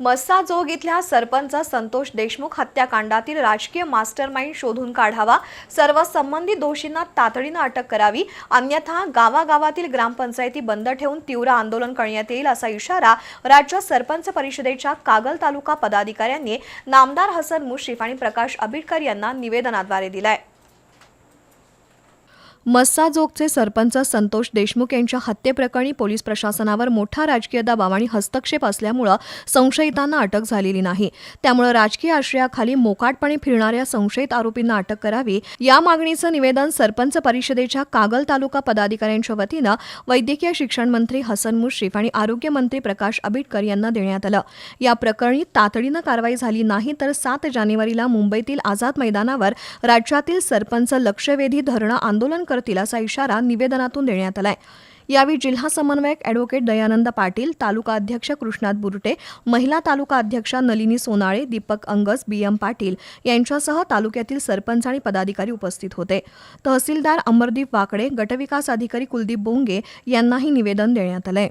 मस्साजोग इथल्या सरपंच संतोष देशमुख हत्याकांडातील राजकीय मास्टरमाइंड शोधून काढावा सर्व संबंधित दोषींना तातडीनं अटक करावी अन्यथा गावागावातील ग्रामपंचायती बंद ठेवून तीव्र आंदोलन करण्यात येईल असा इशारा राज्य सरपंच परिषदेच्या कागल तालुका पदाधिकाऱ्यांनी नामदार हसन मुश्रीफ आणि प्रकाश आबिटकर यांना निवेदनाद्वारे दिलाय. मस्साजोगचे सरपंच संतोष देशमुख यांच्या हत्येप्रकरणी पोलीस प्रशासनावर मोठा राजकीय दबाव आणि हस्तक्षेप असल्यामुळं संशयितांना अटक झालेली नाही. त्यामुळे राजकीय आश्रयाखाली मोकाटपणे फिरणाऱ्या संशयित आरोपींना अटक करावी या मागणीचं निवेदन सरपंच परिषदेच्या कागल तालुका पदाधिकाऱ्यांच्या वतीनं वैद्यकीय शिक्षण मंत्री हसन मुश्रीफ आणि आरोग्य मंत्री प्रकाश आबिटकर यांना देण्यात आलं. या प्रकरणी तातडीनं कारवाई झाली नाही तर सात जानेवारीला मुंबईतील आझाद मैदानावर राज्यातील सरपंच लक्षवेधी धरणं आंदोलन करतील असा इशारा निवेदनातून देण्यात आलाय. यावेळी जिल्हा समन्वयक अॅडव्होकेट दयानंद पाटील तालुका अध्यक्ष कृष्णात बुरटे महिला तालुका अध्यक्षा नलिनी सोनाळे दीपक अंगस बी एम पाटील यांच्यासह तालुक्यातील सरपंच आणि पदाधिकारी उपस्थित होते. तहसीलदार अमरदीप वाकडे गटविकास अधिकारी कुलदीप बोंगे यांनाही निवेदन देण्यात आलंय.